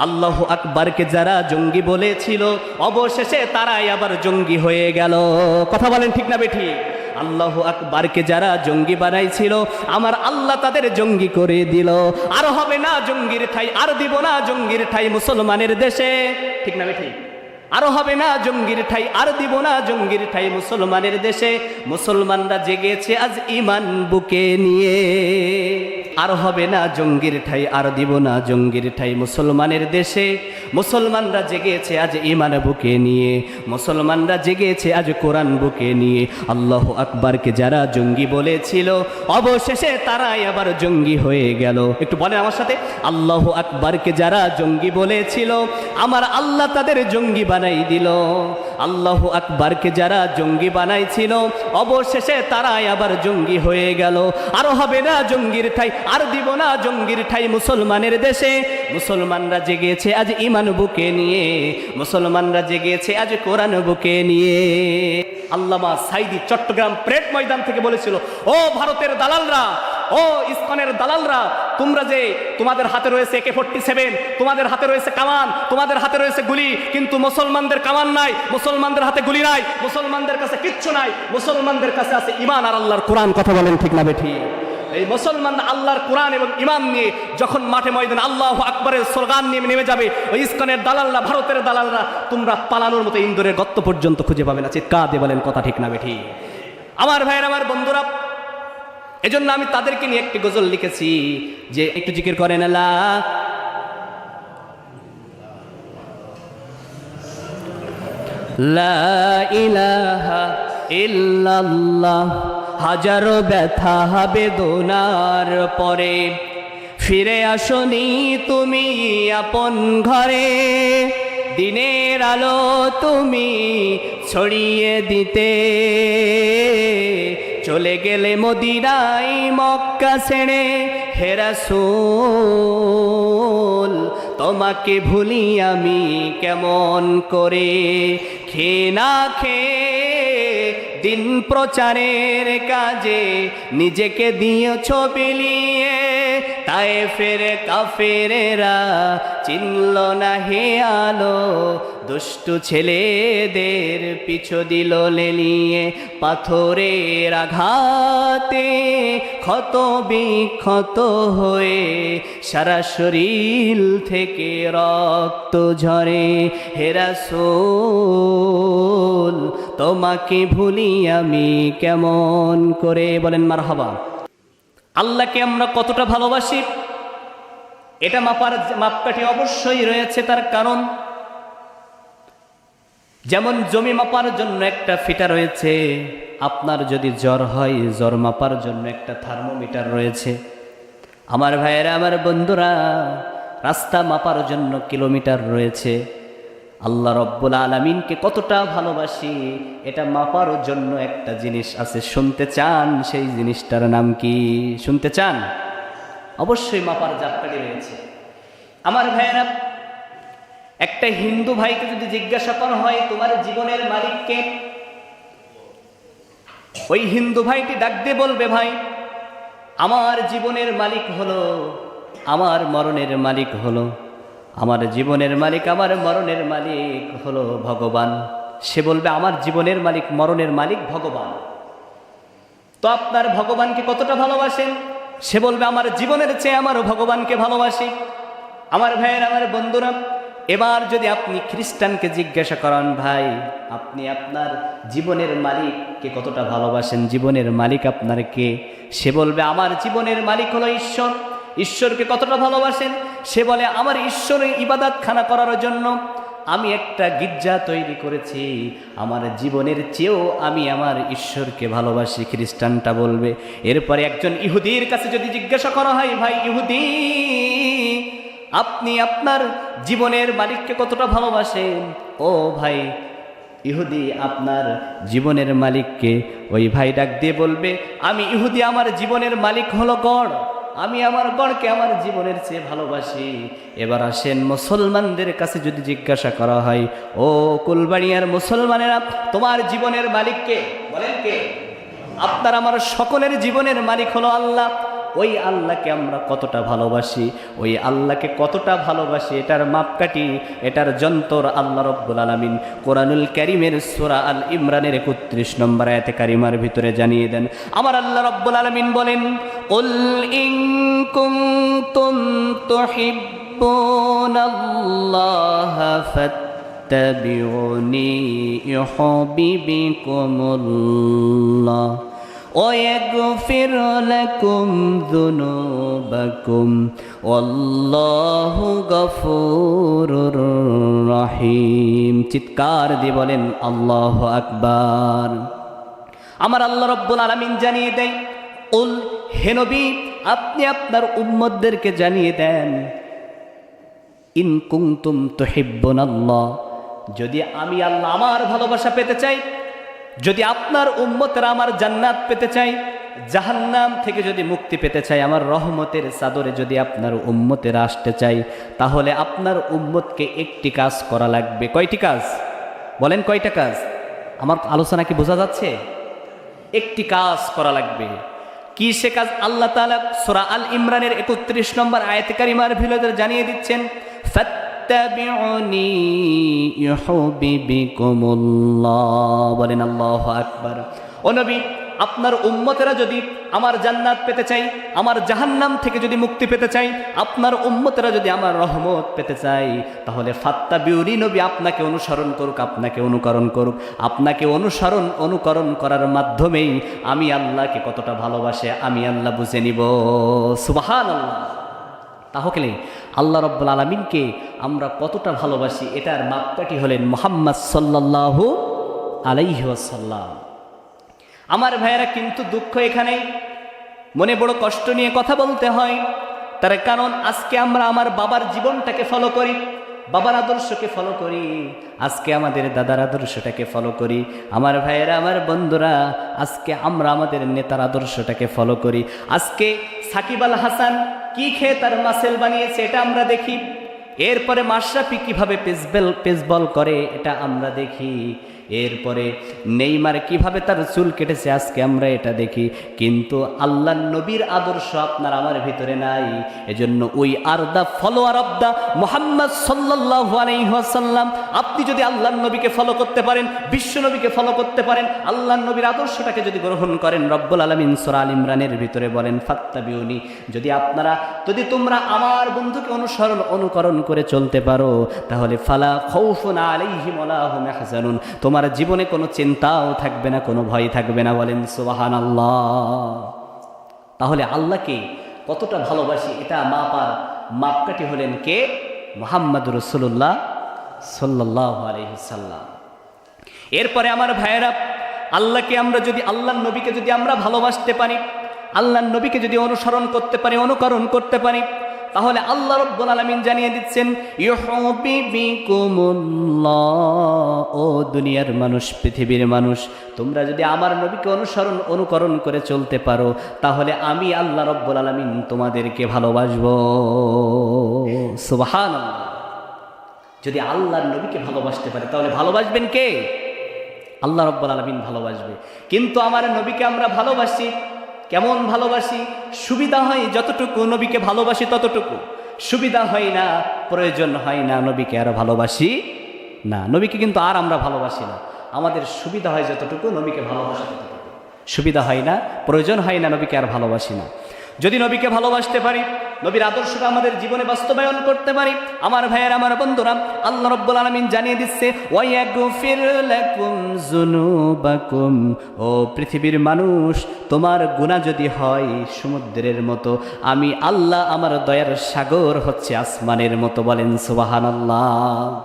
আল্লাহ আকবরকে যারা জঙ্গি বলেছিল, অবশেষে তারাই আবার জঙ্গি হয়ে গেল। কথা বলেন ঠিক না বেঠি? আল্লাহ আকবরকে যারা জঙ্গি বানাইছিল, আমার আল্লাহ তাদের জঙ্গি করে দিল। আর হবে না জঙ্গির ঠাই, আর দিব না জঙ্গির ঠাই মুসলমানের দেশে। ঠিক না বেঠি? আরও হবে না জঙ্গির ঠাই, আর দিব না জঙ্গির ঠাই মুসলমানের দেশে। মুসলমানরা জেগেছে আজ ইমান বুকে নিয়ে। আর হবে না জঙ্গির ঠাই, আর দিব না জঙ্গির ঠাই মুসলমানের দেশে। মুসলমানরা জেগেছে আজ ইমান বুকে নিয়ে। মুসলমানরা জেগেছে আজ কোরআন বুকে নিয়ে। আল্লাহ আকবরকে যারা জঙ্গি বলেছিল, অবশেষে তারাই আবার জঙ্গি হয়ে গেল। একটু বলেন আমার সাথে। আল্লাহ আকবরকে যারা জঙ্গি বলেছিল, আমার আল্লাহ তাদের জঙ্গি বানাই দিল। আল্লাহ আকবরকে যারা জঙ্গি বানাইছিল, অবশেষে তারাই আবার জঙ্গি হয়ে গেল। আরও হবে না জঙ্গির ঠাই, আর দিব না জঙ্গির ঠাই মুসলমানের দেশে। মুসলমানরা জেগেছে আজ ইমান বুকে নিয়ে, মুসলমানরা জেগেছে আজ কোরআন বুকে নিয়ে। আল্লামা সাইদি চট্টগ্রাম প্রেট ময়দান থেকে বলেছিল, ও ভারতের দালালরা ও ইসকনের দালালরা, তোমরা যে তোমাদের হাতে রয়েছে একে ফোর্টি সেভেন তোমাদের হাতে রয়েছে কামান, তোমাদের হাতে রয়েছে গুলি, কিন্তু মুসলমানদের কামান নাই, মুসলমানদের হাতে গুলি নাই, মুসলমানদের কাছে কিচ্ছু নাই, মুসলমানদের কাছে আছে ইমান আর আল্লাহর কোরআন, কথা বলেন ঠিক না বেঠি? এই মুসলমান আল্লাহর কোরআন এবং ইমান নিয়ে যখন মাঠে ময়দান আল্লাহ আকবরের স্লোগান নিয়ে নেমে যাবে, ওই ইস্কনের দালালরা, ভারতের দালালরা, তোমরা পালানোর মতো ইন্দোরের গত্ত পর্যন্ত খুঁজে পাবে না। চিৎকার দিয়ে বলেন কথা ঠিক না বেঠি? আমার ভাইয়ের, আমার বন্ধুরা এজন্য আমি তাদেরকে নিয়ে একটি গজল লিখেছি যে একটু জিকির করেন আল্লাহ। ইল্লাল্লাহ, হাজারো ব্যথা বেদনার পরে। ফিরে আসনি তুমি আপন ঘরে, দিনের আলো তুমি ছড়িয়ে দিতে। চলে গেলে মদিরাই মক্কা ছেড়ে হেরাসুল তোমাকে ভুলি আমি কেমন করে? খে না খে দিন প্রচারের কাজে নিজেকে দিয়েছ বিলিয়ে তাই ফের কাফেরেরা চিনল না হে আলো। দুষ্টু ছেলেদের পিছু দিল লেলিয়ে পাথরের আঘাতে। ক্ষত বিক্ষত হয়ে সারা শরীর থেকে রক্ত ঝরে। হেরাসোল তোমাকে ভুলি আমি কেমন করে? বলেন মার হবা আল্লাহকে আমরা কতটা ভালোবাসি? এটা মাপার মাপকাঠি অবশ্যই রয়েছে তার কারণ। যেমন জমি মাপার জন্য একটা ফিটা রয়েছে, আপনার যদি জ্বর হয়, জ্বর মাপার জন্য একটা থার্মোমিটার রয়েছে। আমার ভাইয়েরা, আমার বন্ধুরা, রাস্তা মাপার জন্য কিলোমিটার রয়েছে। আল্লাহ রব্বুল আলমিনকে কতটা ভালোবাসি, এটা মাপার জন্য একটা জিনিস আছে, শুনতে চান সেই জিনিসটার নাম কি? শুনতে চান? অবশ্যই মাপার জাপকাঠি রয়েছে। আমার ভাইয়েরা, একটা হিন্দু ভাইকে যদি জিজ্ঞাসা করা হয়, তোমার জীবনের মালিককে ওই হিন্দু ভাইটি ডাক দিয়ে বলবে, ভাই, আমার জীবনের মালিক হলো, আমার মরণের মালিক হলো। আমার জীবনের মালিক, আমার মরণের মালিক হলো ভগবান। সে বলবে, আমার জীবনের মালিক, মরণের মালিক ভগবান। তো আপনার ভগবানকে কতটা ভালোবাসেন? সে বলবে, আমার জীবনের চেয়ে আমার ভগবানকে ভালোবাসি। আমার ভাইয়ের, আমার বন্ধুরা, এবার যদি আপনি খ্রিস্টানকে জিজ্ঞাসা করান, ভাই, আপনি আপনার জীবনের মালিককে কতটা ভালোবাসেন? জীবনের মালিক আপনার কে? সে বলবে, আমার জীবনের মালিক হলো ঈশ্বর। ঈশ্বরকে কতটা ভালোবাসেন? সে বলে, আমার ঈশ্বরের ইবাদাত খানা করার জন্য আমি একটা গির্জা তৈরি করেছি। আমার জীবনের চেয়েও আমি আমার ঈশ্বরকে ভালোবাসি। খ্রিস্টানটা বলবে, এরপরে একজন ইহুদির কাছে যদি জিজ্ঞাসা করা হয়, ভাই ইহুদি, আপনি আপনার জীবনের মালিককে কতটা ভালোবাসেন? ও ভাই ইহুদি, আপনার জীবনের মালিককে। ওই ভাই ডাক দিয়ে বলবে, আমি ইহুদি, আমার জীবনের মালিক হলো গড়। আমি আমার গড়কে আমার জীবনের চেয়ে ভালোবাসি। এবার আসেন মুসলমানদের কাছে যদি জিজ্ঞাসা করা হয়, ও কুলবাড়িয়ার মুসলমানেরা, তোমার জীবনের মালিককে বলেন কে? আপনার আমার সকলের জীবনের মালিক হলো আল্লাহ। ওই আল্লাহকে আমরা কতটা ভালোবাসি, ওই আল্লাহকে কতটা ভালোবাসি, এটার মাপকাঠি, এটার যন্তর আল্লাহ রব্বুল আলমিন কোরআনুল ক্যারিমের সোরা আল ইমরানের একত্রিশ নম্বর আয়াতে কারিমার ভিতরে জানিয়ে দেন। আমার আল্লাহ রব্বুল আলমিন বলেন উল ইং কুনতুম তুহিব্বুনাল্লাহ ফাত্তাবিউনি ইউহিব্বুকুমুল্লাহ ويغفر لكم ذنوبكم والله غفور رحيم চিৎকার দিয়ে বলেন আল্লাহ আকবার আমার আল্লাহ রব্বুল আলামিন জানিয়ে দেয় উল হে নবী, আপনি আপনার উম্মদদেরকে জানিয়ে দেন, ইন কুংতুম তুহিব্বুন আল্লাহ যদি আমি আল্লাহ আমার ভালোবাসা পেতে চাই, যদি আপনার উম্মতেরা আমার জান্নাত পেতে চাই, জাহান্নাম থেকে যদি মুক্তি পেতে চাই, আমার রহমতের চাদরে যদি আপনার উম্মতেরা আসতে চাই, তাহলে আপনার উম্মতকে একটি কাজ করা লাগবে। কয়টি কাজ? বলেন কয়টা কাজ? আমার আলোচনা কি বোঝা যাচ্ছে? একটি কাজ করা লাগবে। কি সে কাজ আল্লাহ তালা সোরা আল ইমরানের একত্রিশ নম্বর আয়তকারিমার ভিলদের জানিয়ে দিচ্ছেন বলেন আল্লাহ আকবর। ও নবী আপনার উম্মতেরা যদি আমার জান্নাত পেতে চাই, আমার জাহান্নাম থেকে যদি মুক্তি পেতে চাই, আপনার উম্মতেরা যদি আমার রহমত পেতে চাই, তাহলে ফাত্তা বিউরি নবী আপনাকে অনুসরণ করুক, আপনাকে অনুকরণ করুক। আপনাকে অনুসরণ, অনুকরণ করার মাধ্যমেই আমি আল্লাহকে কতটা ভালোবাসে, আমি আল্লাহ বুঝে নিব। সুবাহান আল্লাহ তাহলে আল্লাহ রব্বুল আলমিনকে আমরা কতটা ভালোবাসি, এটার মাপকাঠি হলেন মোহাম্মদ সাল্লাল্লাহু আলাইহি ওয়াসাল্লাম। আমার ভাইয়েরা কিন্তু দুঃখ এখানে। মনে বড় কষ্ট নিয়ে কথা বলতে হয়। তার কারণ আজকে আমরা আমার বাবার জীবনটাকে ফলো করি, বাবার আদর্শকে ফলো করি। আজকে আমাদের দাদার আদর্শটাকে ফলো করি। আমার ভাইয়েরা, আমার বন্ধুরা, আজকে আমরা আমাদের নেতার আদর্শটাকে ফলো করি। আজকে সাকিব আল হাসান কি খেয়ে তার মাসেল বানিয়েছে এটা আমরা দেখি। এরপরে মাশরাফি কীভাবে পেসবেল পেসবল করে এটা আমরা দেখি। এরপরে নেইমার কীভাবে তার চুল কেটেছে, আজকে আমরা এটা দেখি। কিন্তু আল্লাহ নবীর আদর্শ আপনার আমার ভিতরে নাই। এজন্য ওই are the follower of the Muhammad সাল্লাহ আপনি যদি আল্লাহ নবীকে ফলো করতে পারেন, বিশ্ব নবীকে ফলো করতে পারেন, আল্লাহ নবীর আদর্শটাকে যদি গ্রহণ করেন, রব্বুল আলমিন সোরা আল ইমরানের ভিতরে বলেন, ফাত্তাবিউনি যদি আপনারা, যদি তোমরা আমার বন্ধুকে অনুসরণ, অনুকরণ করে চলতে পারো, তাহলে ফালা খৌফুন আলাইহিম ওয়ালাহুম ইয়াহজানুন। তোমার জীবনে কোনো চিন্তাও থাকবে না, কোনো ভয় থাকবে না। বলেন, সুবহানাল্লাহ। তাহলে আল্লাহকে কতটা ভালোবাসি, এটা মাপার মাপকাঠি হলেন কে? মোহাম্মদ রসুল্লাহ সাল্লাহ আলহিসাল্লাম এরপরে আমার ভাইয়েরা, আল্লাহকে আমরা যদি আল্লাহ নবীকে যদি আমরা ভালোবাসতে পারি আল্লাহ নবীকে যদি অনুসরণ করতে পারি, অনুকরণ করতে পারি তাহলে আল্লাহ রব্বুল আলমিন জানিয়ে দিচ্ছেন ও দুনিয়ার মানুষ, পৃথিবীর মানুষ, তোমরা যদি আমার নবীকে অনুসরণ, অনুকরণ করে চলতে পারো, তাহলে আমি আল্লাহ রব্বুল আলমিন তোমাদেরকে ভালোবাসবো। সুবাহান যদি আল্লাহর নবীকে ভালোবাসতে পারে, তাহলে ভালোবাসবেন কে? আল্লাহ রব্বুল আলমিন ভালোবাসবে। কিন্তু আমার নবীকে আমরা ভালোবাসি কেমন ভালোবাসি? সুবিধা হয় যতটুকু, নবীকে ভালোবাসি ততটুকু। সুবিধা হয় না, প্রয়োজন হয় না নবীকে আর ভালোবাসি না। নবীকে কিন্তু আর আমরা ভালোবাসি না। আমাদের সুবিধা হয় যতটুকু, নবীকে ভালোবাসি ততটুকু। সুবিধা হয় না, প্রয়োজন হয় না নবীকে আর ভালোবাসি না। যদি নবীকে ভালোবাসতে পারি, নবীর আদর্শটা আমাদের জীবনে বাস্তবায়ন করতে পারি, আমার ভাইয়ের, আমার বন্ধুরা, আল্লাহ রব্বুল আলমিন জানিয়ে দিচ্ছে ও পৃথিবীর মানুষ, তোমার গুণা যদি হয় সমুদ্রের মতো, আমি আল্লাহ আমার দয়ার সাগর হচ্ছে আসমানের মতো বলেন সুবহানাল্লাহ।